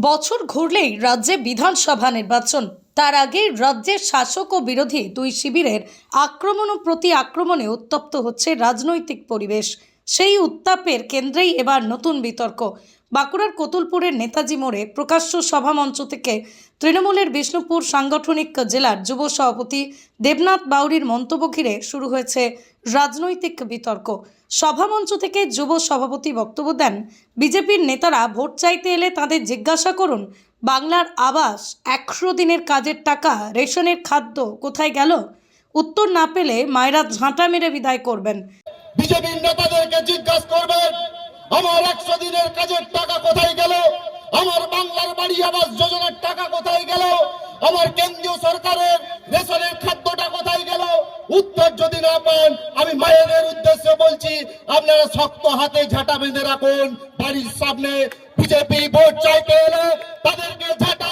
বছর ঘুরলেই রাজ্যে বিধানসভা নির্বাচন। তার আগে রাজ্যের শাসক ও বিরোধী দুই শিবিরের আক্রমণ ও প্রতি আক্রমণে উত্তপ্ত হচ্ছে রাজনৈতিক পরিবেশ। সেই উত্তাপের কেন্দ্রেই এবার নতুন বিতর্ক। বাঁকুড়ার কতুলপুরের নেতাজি মোড়ে প্রকাশ্য সভামঞ্চ থেকে তৃণমূলের বিষ্ণুপুর সাংগঠনিক জেলার যুব সভাপতি দেবনাথ বাউরির মন্তব্য ঘিরে শুরু হয়েছে রাজনৈতিক বিতর্ক। সভামঞ্চ থেকে যুব সভাপতি বক্তব্য দেন বিজেপির নেতারা ভোট চাইতে এলে তাদের জিজ্ঞাসা করুন, বাংলার আবাস একশো দিনের কাজের টাকা, রেশনের খাদ্য কোথায় গেল? উত্তর না পেলে মায়েরা ঝাঁটা মেরে বিদায় করবেন। বিজেপির নেতাদেরকে জিজ্ঞাসা করবেন আমার একশো দিনের কাজের টাকা কোথায় গেল? আমার বাংলার বাড়ি আবাস যোজনার টাকা কোথায় গেল? আমার কেন্দ্রীয় সরকারের রেশনের খাদ্যটা কোথায় গেল? উত্তর যদি না পান, আমি মায়েদের উদ্দেশ্যে বলছি, আপনারা শক্ত হাতে ঝাঁটা বেঁধে রাখুন, বাড়ির সামনে বিজেপি ভোট চাইতে এলে তাদেরকে ঝাঁটা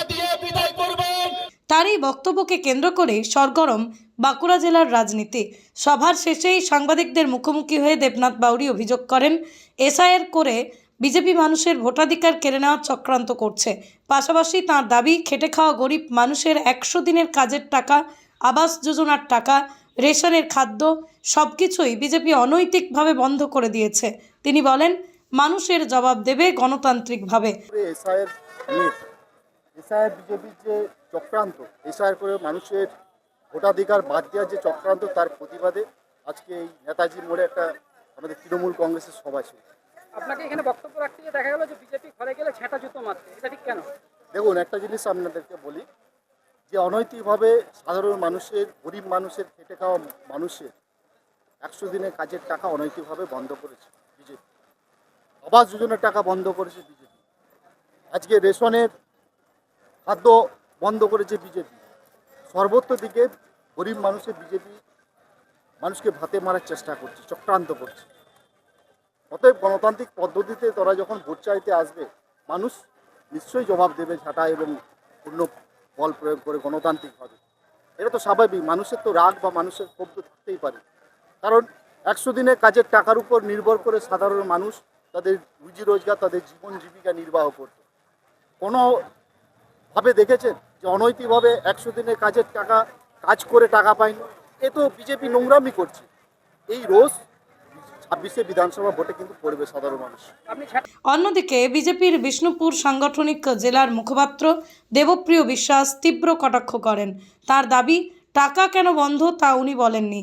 তার এই বক্তব্যকে কেন্দ্র করে সরগরম বাঁকুড়া জেলার রাজনীতি। সভার শেষেই সাংবাদিকদের মুখোমুখি হয়ে দেবনাথ বাউরি অভিযোগ করেন, এসআইআর করে বিজেপি মানুষের ভোটাধিকার কেড়ে নেওয়ার চক্রান্ত করছে। পাশাপাশি তার দাবি, খেটে খাওয়া গরিব মানুষের একশো দিনের কাজের টাকা, আবাস যোজনার টাকা, রেশনের খাদ্য সব কিছুই বিজেপি অনৈতিকভাবে বন্ধ করে দিয়েছে। তিনি বলেন, মানুষের জবাব দেবে গণতান্ত্রিকভাবে। এসআইয়ের বিজেপির যে চক্রান্ত এসআইয়ের করে মানুষের ভোটাধিকার বাদ দেওয়ার যে চক্রান্ত তার প্রতিবাদে আজকে এই নেতাজি মোড়ে একটা আমাদের তৃণমূল কংগ্রেসের সভা ছিল। আপনাকে এখানে বক্তব্য রাখতে গিয়ে দেখা গেল যে বিজেপি ঘরে গেলে ছেঁটা জুতো মারতে এটা ঠিক কেন? দেখুন একটা জিনিস আপনাদেরকে বলি যে অনৈতিকভাবে সাধারণ মানুষের গরিব মানুষের খেটে খাওয়া মানুষের একশো দিনের কাজের টাকা অনৈতিকভাবে বন্ধ করেছে বিজেপি। আবাস যোজনার টাকা বন্ধ করেছে বিজেপি। আজকে রেশনের খাদ্য বন্ধ করেছে বিজেপি। সর্বত্র দিকে গরিব মানুষের বিজেপি মানুষকে ভাতে মারার চেষ্টা করছে, চক্রান্ত করছে। অতএব গণতান্ত্রিক পদ্ধতিতে তারা যখন ভোট চাইতে আসবে, মানুষ নিশ্চয়ই জবাব দেবে ঝাঁটা এবং পূর্ণ বল প্রয়োগ করে গণতান্ত্রিকভাবে এটা তো স্বাভাবিক, মানুষের তো রাগ বা মানুষের ক্ষোভ তো থাকতেই পারে। কারণ একশো দিনে কাজের টাকার উপর নির্ভর করে সাধারণ মানুষ তাদের রুজি রোজগার, তাদের জীবন জীবিকা নির্বাহ করত। কোনো ভাবে দেখেছেন যে অনৈতিকভাবে একশো দিনের কাজের টাকা, কাজ করে টাকা পায়নি এ তো বিজেপি নোংরামি করছে। এই রোজ ছাব্বিশে বিধানসভা কিন্তু পড়বে সাধারণ মানুষ। অন্যদিকে বিজেপির বিষ্ণুপুর সাংগঠনিক জেলার মুখপাত্র দেবপ্রিয় বিশ্বাস তীব্র কটাক্ষ করেন। তার দাবি, টাকা কেন বন্ধ তা উনি বলেননি।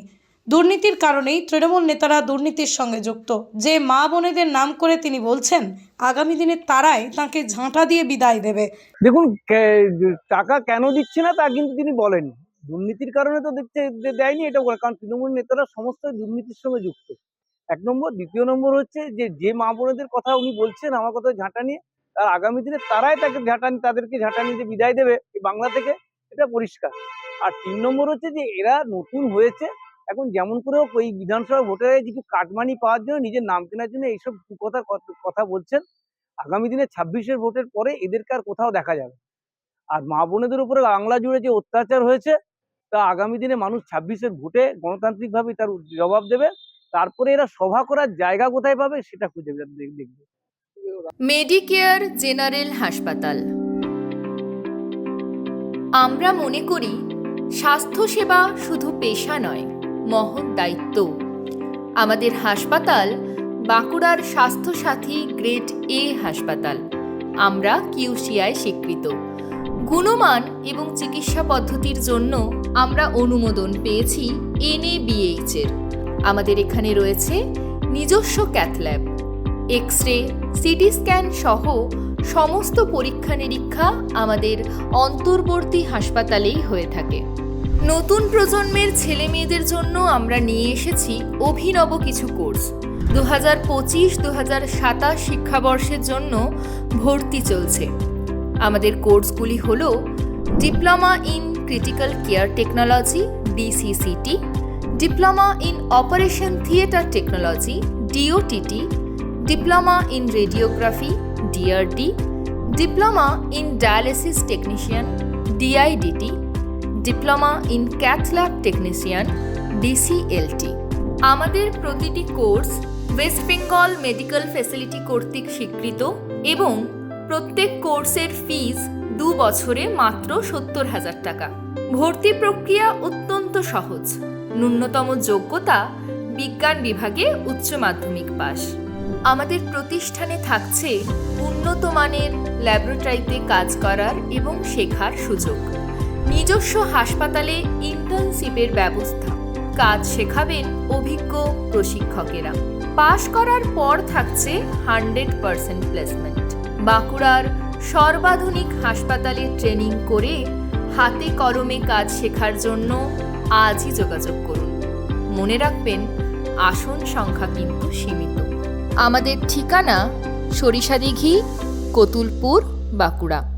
দুর্নীতির কারণেই তৃণমূল নেতারা দুর্নীতির সঙ্গে যুক্ত। যে মা বোনেদের নাম করে তিনি বলছেন, আগামী দিনে তারাই তাকে ঝাঁটা দিয়ে বিদায় দেবে। দেখুন টাকা কেন দিচ্ছে না তা কিন্তু তিনি বলেন দুর্নীতির কারণে তো দিচ্ছে দে- দেয়নি এটা বলে কারণ তৃণমূল নেতারা সমস্ত দুর্নীতির সঙ্গে যুক্ত। এক নম্বর। দ্বিতীয় নম্বর হচ্ছে যে যে মা বোনেদের কথা উনি বলছেন আমার কথা ঝাঁটা নিয়ে, তার আগামী দিনে তারাই তাকে ঝাঁটা, তাদেরকে ঝাঁটা নিয়ে যে বিদায় দেবে এই বাংলা থেকে, এটা পরিষ্কার। আর তিন নম্বর হচ্ছে যে, এরা নতুন হয়েছে এখন যেমন করে হোক ওই বিধানসভা ভোটারে কিছু কাটমানি পাওয়ার জন্য, নিজের নাম কেনার জন্য এইসব কথা কথা বলছেন। আগামী দিনে ছাব্বিশের ভোটের পরে এদেরকে আর কোথাও দেখা যাবে আর মা বোনেদের উপরে বাংলা জুড়ে যে অত্যাচার হয়েছে, তা আগামী দিনে মানুষ ছাব্বিশের ভোটে গণতান্ত্রিকভাবে তার জবাব দেবে। তারপরে এরা সভা করার জায়গা কোথায় পাবে সেটা খুঁজে দেখবে। মেডিকেয়ার জেনারেল হাসপাতাল। আমরা মনে করি, স্বাস্থ্যসেবা শুধু পেশা নয় মহৎ দায়িত্ব। আমাদের হাসপাতাল বাঁকুড়ার স্বাস্থ্যসাথী গ্রেড এ হাসপাতাল। আমরা কিউসিআই স্বীকৃত। গুণমান এবং চিকিৎসা পদ্ধতির জন্য আমরা অনুমোদন পেয়েছি এনএবিএইচ এর। আমাদের এখানে রয়েছে নিজস্ব cath lab X ray CT scan সহ সমস্ত পরীক্ষা নিরীক্ষা আমাদের অন্তর্বর্তী হাসপাতালেই হয়ে থাকে। নতুন প্রজন্মের ছেলে মেয়েদের জন্য আমরা নিয়ে এসেছি অভিনব কিছু কোর্স। দু হাজার পঁচিশ দু হাজার সাতাশ শিক্ষাবর্ষের জন্য ভর্তি চলছে। আমাদের কোর্সগুলি হল diploma in critical care technology, DCCT, diploma in operation theatre technology, DOTT, diploma in radiography, DRD, diploma in dialysis technician, DIDT diploma in cath lab technician, DCLT. আমাদের প্রতিটি course West Bengal medical facility কর্তৃক স্বীকৃত এবং প্রত্যেক কোর্সের ফিজ দু বছরে মাত্র সত্তর হাজার টাকা। ভর্তি প্রক্রিয়া অত্যন্ত সহজ। ন্যূনতম যোগ্যতা বিজ্ঞান বিভাগে উচ্চ মাধ্যমিক পাস। আমাদের প্রতিষ্ঠানে থাকছে উন্নত মানের ল্যাবরেটরিতে কাজ করার এবং শেখার সুযোগ। নিজস্ব হাসপাতালে ইন্টার্নশিপের ব্যবস্থা। কাজ শেখাবেন অভিজ্ঞ প্রশিক্ষকেরা। পাশ করার পর থাকছে হান্ড্রেড পার্সেন্ট প্লেসমেন্ট। বাঁকুড়ার সর্বাধুনিক হাসপাতালে ট্রেনিং করে হাতে কলমে কাজ শেখার জন্য আজই যোগাযোগ করুন। মনে রাখবেন, আসন সংখ্যা কিন্তু সীমিত। আমাদের ঠিকানা সরিষাদিঘি কতুলপুর, বাঁকুড়া।